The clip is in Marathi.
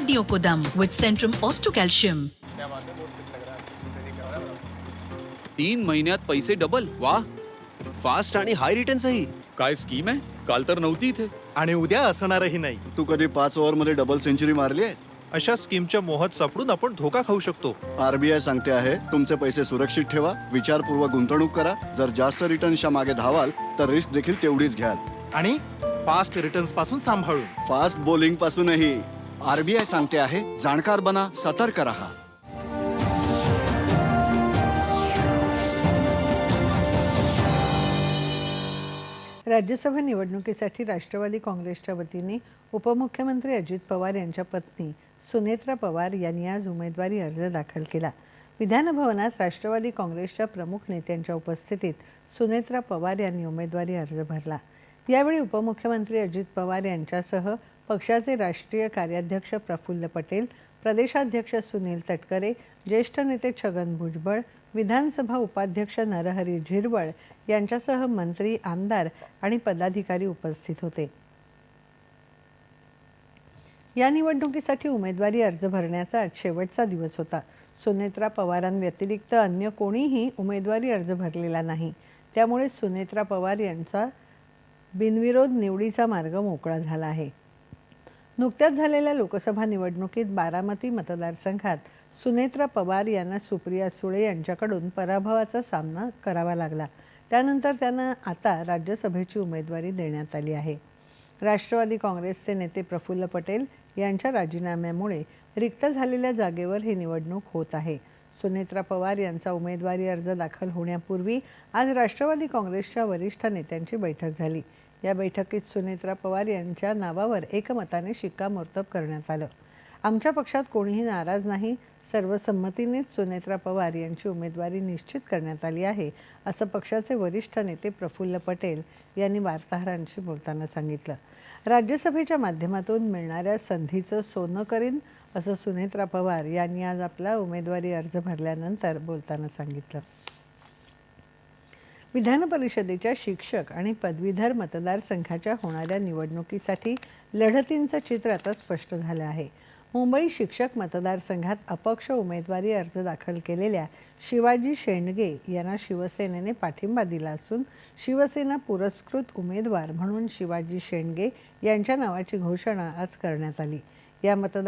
हड्डियों को दम विद सेंट्रम ऑस्टोकैल्शियम तीन महिन्यात पैसे डबल वा फास्ट आणि हाय रिटर्न्सही काय स्कीम आहे? काल तर नव्हती इथे. आणि उद्या असणारही नाही. तू कधी पाच ओव्हरमध्ये डबल सेंचुरी मारली आहेस? अशा स्कीमच्या मोहात सापडून आपण धोका खाऊ शकतो. आरबीआय सांगते आहे तुमचे पैसे सुरक्षित ठेवा विचारपूर्वक गुंतवणूक करा. जर जास्त रिटर्न्सच्या मागे धावाल तर रिस्क देखील तेवढीच घ्याल. आणि फास्ट रिटर्न्सपासून सांभाळून. Fast bowling पासूनही. आरबीआय सांगते आहे जाणकार बना सतर्क रहा. राज्यसभा निवडणुकीसाठी राष्ट्रवादी काँग्रेसच्या वतीने उपमुख्यमंत्री अजित पवार यांच्या पत्नी सुनेत्रा पवार यांनी आज उमेदवारी अर्ज दाखल केला. विधानभवनात राष्ट्रवादी काँग्रेसच्या प्रमुख नेत्यांच्या उपस्थितीत सुनेत्रा पवार यांनी उमेदवारी अर्ज भरला. यावेळी उपमुख्यमंत्री अजित पवार यांच्यासह पक्षाचे राष्ट्रीय कार्याध्यक्ष प्रफुल्ल पटेल प्रदेशाध्यक्ष सुनील तटकरे ज्येष्ठ नेते छगन भुजबळ विधानसभा उपाध्यक्ष नरहरी झिरवळ यांच्यासह मंत्री आमदार आणि पदाधिकारी उपस्थित होते. या निवडणुकीसाठी उमेदवारी अर्ज भरण्याचा आज शेवटचा दिवस होता. सुनेत्रा पवारांव्यतिरिक्त अन्य कोणीही उमेदवारी अर्ज भरलेला नाही. त्यामुळे सुनेत्रा पवार यांचा बिनविरोध निवडीचा मार्ग मोकळा झाला आहे. नुकत्याच झालेल्या लोकसभा निवडणुकीत बारामती मतदारसंघात सुनेत्रा पवार यांना सुप्रिया सुळे यांच्याकडून पराभवाचा सामना करावा लागला. त्यानंतर त्यांना आता राज्यसभेची उमेदवारी देण्यात आली आहे. राष्ट्रवादी काँग्रेसचे नेते प्रफुल्ल पटेल यांच्या राजीनाम्यामुळे रिक्त झालेल्या जागेवर ही निवडणूक होत आहे. सुनेत्रा पवार यांचा उमेदवारी अर्ज दाखल होण्यापूर्वी आज राष्ट्रवादी काँग्रेसच्या वरिष्ठ नेत्यांची बैठक झाली. या बैठकीत सुनेत्रा पवार यांच्या नावावर एकमताने शिक्कामोर्तब करण्यात आलं. आमच्या पक्षात कोणीही नाराज नाही. सर्वसंमतीनेच सुनेत्रा पवार यांची उमेदवारी निश्चित करण्यात आली आहे असं पक्षाचे वरिष्ठ नेते प्रफुल्ल पटेल यांनी वार्ताहरांशी बोलताना सांगितलं. राज्यसभेच्या माध्यमातून मिळणाऱ्या संधीचं सोनं करीन असं सुनेत्रा पवार यांनी आज आपला उमेदवारी अर्ज भरल्यानंतर बोलताना सांगितलं. विधान परिषदेच्या शिक्षक आणि पदवीधर मतदारसंघाच्या होणाऱ्या निवडणुकीसाठी लढतींचं चित्र आता स्पष्ट झालं आहे. मुंबई शिक्षक मतदारसंघात अपक्ष उमेदवारी अर्ज दाखल केलेल्या शिवाजी शेंडगे यांना शिवसेनेने पाठिंबा दिला असून शिवसेना पुरस्कृत उमेदवार म्हणून शिवाजी शेंडगे यांच्या नावाची घोषणा आज करण्यात आली. या मतदार